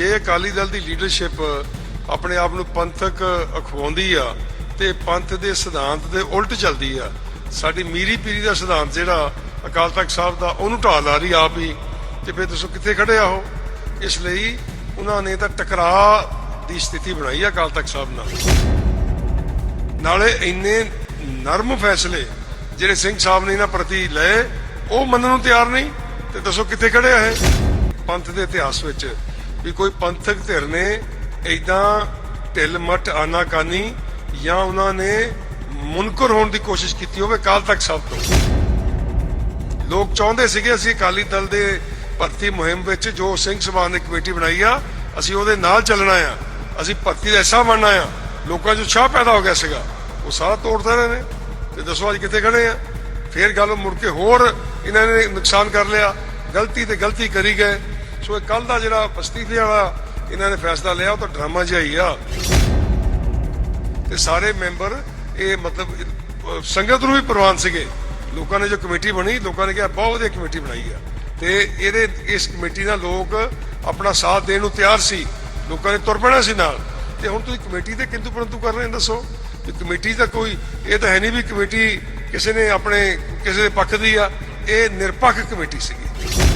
ਇਹ ਅਕਾਲੀ ਦਲ ਦੀ ਲੀਡਰਸ਼ਿਪ ਆਪਣੇ ਆਪ ਨੂੰ ਪੰਥਕ ਅਖਵਾਉਂਦੀ ਆ ਤੇ ਪੰਥ ਦੇ ਸਿਧਾਂਤ ਦੇ ਉਲਟ ਚੱਲਦੀ ਆ। ਸਾਡੀ ਮੀਰੀ ਪੀਰੀ ਦਾ ਸਿਧਾਂਤ ਜਿਹੜਾ ਅਕਾਲ ਤਖਤ ਸਾਹਿਬ ਦਾ, ਉਹਨੂੰ ਢਾਲ ਆ ਰਹੀ ਆਪ ਹੀ ਤੇ ਫਿਰ ਦੱਸੋ ਕਿੱਥੇ ਖੜੇ ਆ ਇਸ ਲਈ ਉਹਨਾਂ ਨੇ ਤਾਂ ਟਕਰਾਅ ਦੀ ਸਥਿਤੀ ਬਣਾਈ ਆ ਅਕਾਲ ਤਖਤ ਸਾਹਿਬ ਨਾਲ। ਨਾਲੇ ਇੰਨੇ ਨਰਮ ਫੈਸਲੇ ਜਿਹੜੇ ਸਿੰਘ ਸਾਹਿਬ ਨੇ ਇਹਨਾਂ ਪ੍ਰਤੀ ਲਏ, ਉਹ ਮੰਨਣ ਨੂੰ ਤਿਆਰ ਨਹੀਂ। ਤੇ ਦੱਸੋ ਕਿੱਥੇ ਖੜੇ ਆ ਇਹ? ਪੰਥ ਦੇ ਇਤਿਹਾਸ ਵਿੱਚ ਵੀ ਕੋਈ ਪੰਥਕ ਧਿਰ ਨੇ ਐਦਾਂ ਢਿੱਲ ਮੱਟ ਆਨਾਕਾਨੀ ਜਾਂ ਉਹਨਾਂ ਨੇ ਮੁਨਕਰ ਹੋਣ ਦੀ ਕੋਸ਼ਿਸ਼ ਕੀਤੀ ਹੋਵੇ ਕਾਲ ਤੱਕ ਸਭ ਤੋਂ। ਲੋਕ ਚਾਹੁੰਦੇ ਸੀਗੇ ਅਸੀਂ ਅਕਾਲੀ ਦਲ ਦੇ ਭਰਤੀ ਮੁਹਿੰਮ ਵਿੱਚ ਜੋ ਸਿੰਘ ਸਭਾ ਨੇ ਕਮੇਟੀ ਬਣਾਈ ਆ, ਅਸੀਂ ਉਹਦੇ ਨਾਲ ਚੱਲਣਾ ਆ। ਅਸੀਂ ਭਰਤੀ ਦਾ ਹਿੱਸਾ ਬਣਨਾ ਆ। ਲੋਕਾਂ 'ਚ ਉਤਸ਼ਾਹ ਪੈਦਾ ਹੋ ਗਿਆ ਸੀਗਾ। ਉਹ ਸਾਰਾ ਤੋੜਦੇ ਰਹੇ ਨੇ ਤੇ ਦੱਸੋ ਅੱਜ ਕਿੱਥੇ ਖੜੇ ਆ? ਫੇਰ ਗੱਲ ਮੁੜ ਕੇ ਹੋਰ ਇਹਨਾਂ ਨੇ ਨੁਕਸਾਨ ਕਰ ਲਿਆ। ਗਲਤੀ ਤੇ ਗਲਤੀ ਕਰੀ ਗਏ। ਸੋ ਇਹ ਕੱਲ ਦਾ ਜਿਹੜਾ ਅਸਤੀਫੇ ਵਾਲਾ ਇਹਨਾਂ ਨੇ ਫੈਸਲਾ ਲਿਆ, ਉਹ ਤਾਂ ਡਰਾਮਾ ਜਿਹਾ ਹੀ ਆ। ਤੇ ਸਾਰੇ ਮੈਂਬਰ ਇਹ ਮਤਲਬ ਸੰਗਤ ਨੂੰ ਵੀ ਪ੍ਰਵਾਨ ਸੀਗੇ। ਲੋਕਾਂ ਨੇ ਜੋ ਕਮੇਟੀ ਬਣੀ, ਲੋਕਾਂ ਨੇ ਕਿਹਾ ਬਹੁਤ ਵਧੀਆ ਕਮੇਟੀ ਬਣਾਈ ਆ। ਤੇ ਇਹਦੇ, ਇਸ ਕਮੇਟੀ ਨਾਲ ਲੋਕ ਆਪਣਾ ਸਾਥ ਦੇਣ ਨੂੰ ਤਿਆਰ ਸੀ। ਲੋਕਾਂ ਨੇ ਤੁਰ ਪੈਣਾ ਸੀ ਨਾਲ। ਤੇ ਹੁਣ ਤੁਸੀਂ ਕਮੇਟੀ ਦੇ ਕਿੰਤੂ ਪਰੰਤੂ ਕਰ ਰਹੇ ਦੱਸੋ। ਕਿ ਕਮੇਟੀ ਦਾ ਕੋਈ, ਇਹ ਤਾਂ ਹੈ ਨਹੀਂ ਵੀ ਕਮੇਟੀ ਕਿਸੇ ਨੇ ਆਪਣੇ, ਕਿਸੇ ਦੇ ਪੱਖ ਦੀ ਆ। ਇਹ ਨਿਰਪੱਖ ਕਮੇਟੀ ਸੀਗੀ।